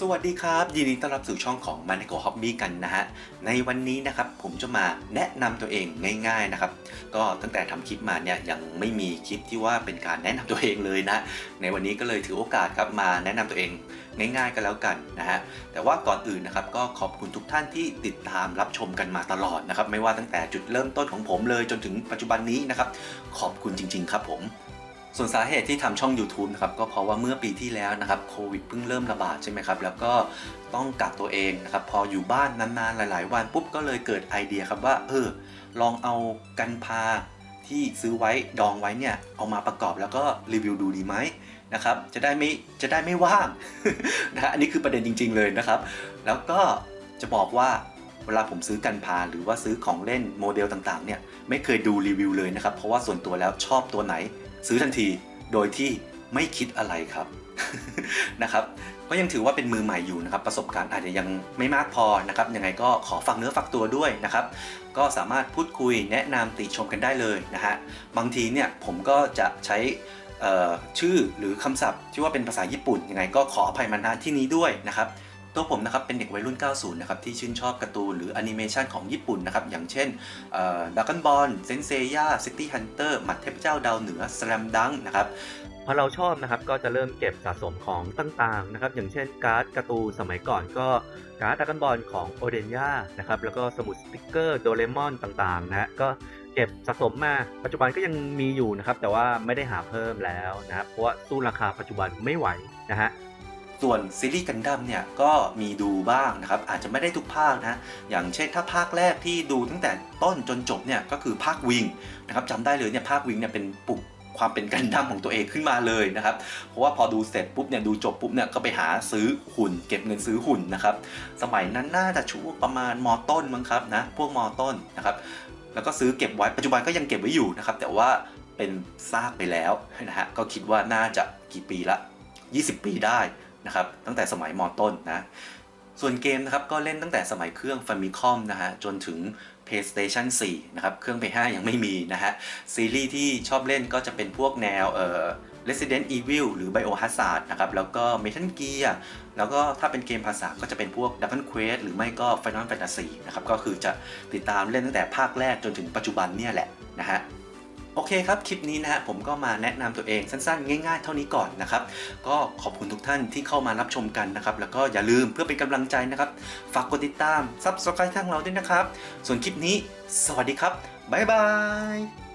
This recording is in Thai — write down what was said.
สวัสดีครับ ยินดีต้อนรับสู่ช่องของ m a n e g o Hobby กันนะฮะ ในวันนี้นะครับผมจะมาแนะนำตัวเองง่าย ๆนะครับ ก็ตั้งแต่ทำคลิปมาเนี่ยยังไม่มีคลิปที่ว่าเป็นการแนะนำตัวเองเลยนะ ในวันนี้ก็เลยถือโอกาสครับมาแนะนำตัวเองง่ายๆ กันแล้วกันนะฮะ แต่ว่าก่อนอื่นนะครับก็ขอบคุณทุกท่านที่ติดตามรับชมกันมาตลอดนะครับไม่ว่าตั้งแต่จุดเริ่มต้นของผมเลยจนถึงปัจจุบันนี้นะครับขอบคุณจริง ๆ ครับผม ส่วนสาเหตุที่ทำช่อง YouTube นะครับก็เพราะว่าเมื่อปีที่แล้วนะครับโควิดเพิ่งเริ่มระบาดใช่ไหมครับแล้วก็ต้องกักตัวเองนะครับพออยู่บ้านนานๆหลาย ๆ วันปุ๊บก็เลยเกิดไอเดียครับว่าเออลองเอากันพาที่ซื้อไว้ดองไว้เนี่ยเอามาประกอบแล้วก็รีวิวดูดีไหมนะครับจะได้ไม่จะได้ไม่ว่างนะฮะอันนี้คือประเด็นจริง ๆ เลยนะครับ แล้วก็จะบอกว่าเวลาผมซื้อกันพาหรือว่าซื้อของเล่นโมเดลต่างๆเนี่ยไม่เคยดูรีวิวเลยนะครับเพราะว่าส่วนตัวแล้วชอบตัวไหน ซื้อทันทีโดยที่ไม่คิดอะไรครับนะครับก็ยังถือว่าเป็นมือใหม่อยู่นะครับ ประสบการณ์อาจจะยังไม่มากพอนะครับยังไงก็ขอฝากเนื้อฝากตัวด้วยนะครับ ก็สามารถพูดคุยแนะนำติชมกันได้เลยนะฮะบางทีเนี่ยผมก็จะใช้ชื่อหรือคำศัพท์ที่ว่าเป็นภาษาญี่ปุ่นยังไงก็ขออภัยมาณที่นี้ด้วยนะครับ ตัวผมนะครับเป็นเด็กวัยรุ่น 90 นะครับที่ชื่นชอบการ์ตูนหรือแอนิเมชันของญี่ปุ่นนะครับอย่างเช่นดักกันบอลเซนเซย่าซิตี้ฮันเตอร์หมัดเทพเจ้าดาวเหนือสแลมดังนะครับพอเราชอบนะครับก็จะเริ่มเก็บสะสมของต่างๆนะครับอย่างเช่นการ์ดการ์ตูนสมัยก่อนก็การ์ดดรากันบอลของโอเดนยานะครับแล้วก็สมุดสติกเกอร์โดเรมอนต่างๆนะฮะก็เก็บสะสมมาปัจจุบันก็ยังมีอยู่นะครับแต่ว่าไม่ได้หาเพิ่มแล้วนะครับเพราะว่าสู้ราคาปัจจุบันไม่ไหวนะฮะ ส่วนซีรีส์กันดั้มเนี่ยก็มีดูบ้างนะครับอาจจะไม่ได้ทุกภาคนะอย่างเช่นถ้าภาคแรกที่ดูตั้งแต่ต้นจนจบเนี่ยก็คือภาควิงนะครับจำได้เลยเนี่ยภาควิงเนี่ยเป็นปลุกความเป็นกันดั้มของตัวเองขึ้นมาเลยนะครับ เพราะว่าพอดูเสร็จปุ๊บเนี่ยดูจบปุ๊บเนี่ยก็ไปหาซื้อหุ่น เก็บเงินซื้อหุ่นนะครับ สมัยนั้นน่าจะช่วงประมาณมต้นมั้งครับนะพวกมต้นนะครับแล้วก็ซื้อเก็บไว้ปัจจุบันก็ยังเก็บไว้อยู่นะครับแต่ว่าเป็นซากไปแล้วนะฮะก็คิดว่าน่าจะกี่ปีละ 20 ปีได้ นะครับตั้งแต่สมัยมต้นนะส่วนเกมนะครับก็เล่นตั้งแต่สมัยเครื่อง Famicom นะฮะจนถึง PlayStation 4 นะครับ เครื่อง PS5 ยังไม่มีนะฮะ ซีรีส์ที่ชอบเล่นก็จะเป็นพวกแนวเอ่อ Resident Evil หรือ Biohazard นะครับ แล้วก็ Metal Gear แล้วก็ถ้าเป็นเกมภาษาก็จะเป็นพวก Dragon Quest หรือไม่ก็ Final Fantasy นะครับ ก็คือจะติดตามเล่นตั้งแต่ภาคแรกจนถึงปัจจุบันเนี่ยแหละนะฮะ โอเคครับ คลิปนี้นะฮะผมก็มาแนะนำตัวเองสั้นๆ ง่าย ๆ เท่านี้ก่อนนะครับ ก็ขอบคุณทุกท่านที่เข้ามารับชมกันนะครับ แล้วก็อย่าลืมเพื่อเป็นกำลังใจนะครับ ฝากกดติดตาม Subscribe ทางเราด้วยนะครับ ส่วนคลิปนี้ สวัสดีครับ บ๊ายบาย